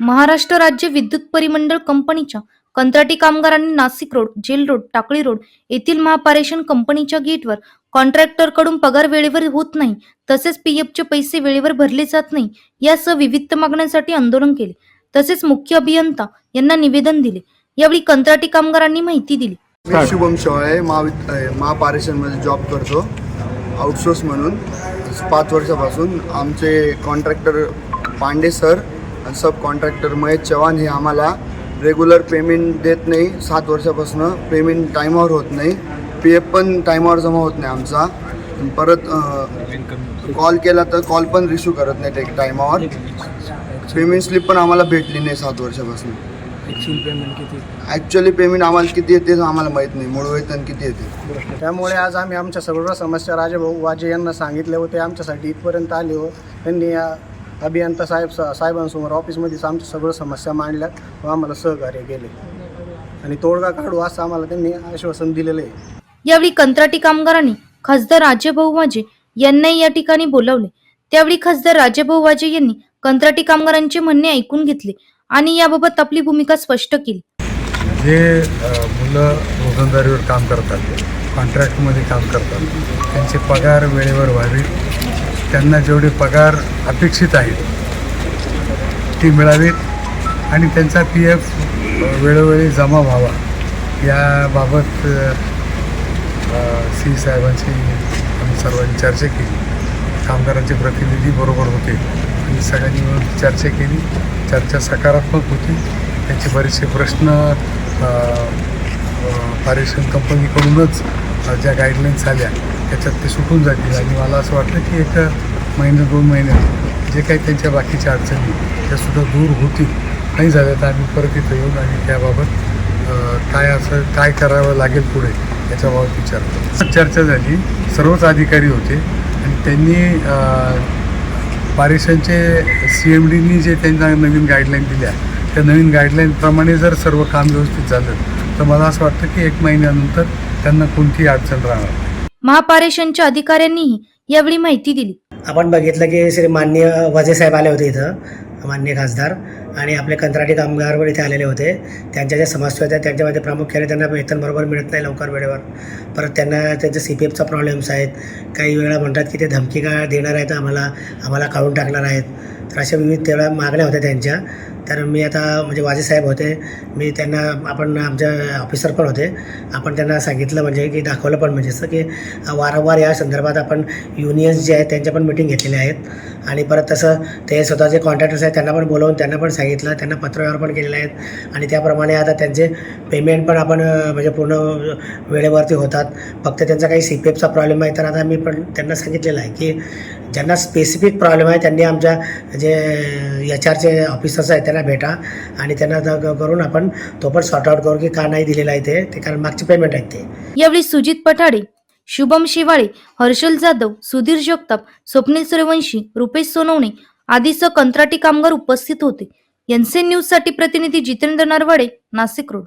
महाराष्ट्र राज्य विद्युत परिमंडळ कंपनीच्या कंत्राटी कामगारांनी Nashik road jail road Takli road येथील महापारेषण कंपनीच्या गेटवर कॉन्ट्रॅक्टरकडून पगार वेळेवर होत नाही तसेच पीएफचे पैसे वेळेवर भरले जात नाही यासह विविध मागण्यांसाठी आंदोलन केले. तसेच मुख्य अभियंता यांना निवेदन दिले. यावेळी कंत्राटी कामगारांनी माहिती दिली. मी शुभम शेवाळे महापारेषणमध्ये जॉब करतो. आउटसोर्स म्हणून पाच वर्षापासून आमचे कॉन्ट्रॅक्टर पांडे सर आणि सब कॉन्ट्रॅक्टर महेश चव्हाण हे आम्हाला रेग्युलर पेमेंट देत नाही. सात वर्षापासून पेमेंट टायमावर होत नाही. पी एफ पण टायमावर जमा होत नाही आमचा. परत कॉल केला तर कॉल पण रिसिव्ह करत नाही ते टायमावर पेमेंट स्लिप पण आम्हाला भेटली नाही सात वर्षापासून. ॲक्च्युअल पेमेंट किती? ॲक्च्युअली पेमेंट आम्हाला किती येते आम्हाला माहीत नाही. मूळ वेतन किती येते. त्यामुळे आज आम्ही आमच्या सर्व समस्या राजाभाऊ वाजे यांना सांगितले होते आमच्यासाठी इथपर्यंत आले हो. त्यांनी या अभियंता साहेब साहेबांसमोर ऑफिसमध्येच आमच्या सगळं समस्या मांडल्या व आम्हाला सहकार्य केले. आणि तोडगा काढू असं आम्हाला त्यांनी आश्वासन दिलेलं आहे. यावेळी कंत्राटी कामगारांनी खासदार राजेभाऊ वाजे यांनाही या ठिकाणी बोलावले. त्यावेळी खासदार राजेभाऊ वाजे यांनी कंत्राटी कामगारांचे म्हणणे ऐकून घेतले आणि याबाबत आपली भूमिका स्पष्ट केली. जे मुलं रोजंदारीवर काम करतात कॉन्ट्रॅक्टमध्ये काम करतात त्यांचे पगार वेळेवर व्हावे. त्यांना जेवढे पगार अपेक्षित आहेत ते मिळावेत आणि त्यांचा पी एफ वेळोवेळी जमा व्हावा. याबाबत सी साहेबांशी आम्ही सर्वांनी चर्चा केली. कामगारांचे प्रतिनिधी बरोबर होते. आणि सगळ्यांनी मिळून चर्चा केली. चर्चा सकारात्मक होती. त्यांचे बरेचसे प्रश्न पारेषण कंपनीकडूनच ज्या गाईडलाईन्स आल्या त्याच्यात ते सुटून जातील. आणि मला असं वाटतं की एक महिने दोन महिन्यात जे काही त्यांच्या बाकीच्या अडचणी त्यासुद्धा दूर होतील. नाही झाल्या तर आम्ही परत इथं येऊन आणि त्याबाबत काय असं काय करावं लागेल पुढे याच्याबाबत विचारतो. चर्चा झाली. सर्वच अधिकारी होते. आणि त्यांनी पारेषणचे सी एम डीनी जे त्यांना नवीन गाईडलाईन दिल्या त्या नवीन गाईडलाईनप्रमाणे जर सर्व काम व्यवस्थित झालं तर मला असं वाटतं की एक महिन्यानंतर त्यांना कोणतीही अडचण राहणार नाही. महापारेषणच्या अधिकाऱ्यांनीही यावेळी माहिती दिली. आपण बघितलं की श्री मान्य वजे साहेब आले होते इथं मान्य खासदार आणि आपले कंत्राटी कामगार पण इथे आलेले होते. त्यांच्या ज्या समस्या होत्या त्यांच्यामध्ये प्रामुख्याने त्यांना वेतन बरोबर मिळत नाही लवकर वेळेवर. परत त्यांना त्यांचे सी पी एफचा प्रॉब्लेम्स आहेत. काही वेळा म्हणतात की ते धमकी का देणार आहेत आम्हाला आम्हाला काढून टाकणार आहेत. तर अशा विविध तेवढ्या मागण्या होत्या त्यांच्या. तर मी आता म्हणजे वाजे साहेब होते. मी त्यांना आपण आमच्या ऑफिसर पण होते. आपण त्यांना सांगितलं म्हणजे की दाखवलं पण म्हणजे असं की वारंवार या संदर्भात आपण युनियन्स जे आहेत त्यांच्या पण मिटिंग घेतलेल्या आहेत. आणि परत तसं ते स्वतः जे कॉन्ट्रॅक्टर्स आहेत त्यांना पण बोलवून त्यांना पण सांगितलं. त्यांना पत्रव्यवहार पण केलेले आहेत. आणि त्याप्रमाणे आता त्यांचे पेमेंट पण आपण म्हणजे पूर्ण वेळेवरती होतात. फक्त त्यांचा काही सी पी एफचा प्रॉब्लेम आहे. तर आता मी पण त्यांना सांगितलेलं आहे की ज्यांना स्पेसिफिक प्रॉब्लेम आहे त्यांनी आमच्या जे एच आरचे ऑफिसर्स आहेत त्यांना भेटा आणि त्यांना करून आपण तो पण सॉर्ट आउट करू की का नाही दिलेलं आहे ते. ते कारण मागचे पेमेंट आहेत ते. यावेळी सुजित पठाडे शुभम शिवाळे हर्षल जाधव सुधीर जगताप स्वप्नील सूर्यवंशी रुपेश सोनवणे आदीसह कंत्राटी कामगार उपस्थित होते. एनसीएन न्यूजसाठी प्रतिनिधी जितेंद्र नरवाडे नाशिक रोड.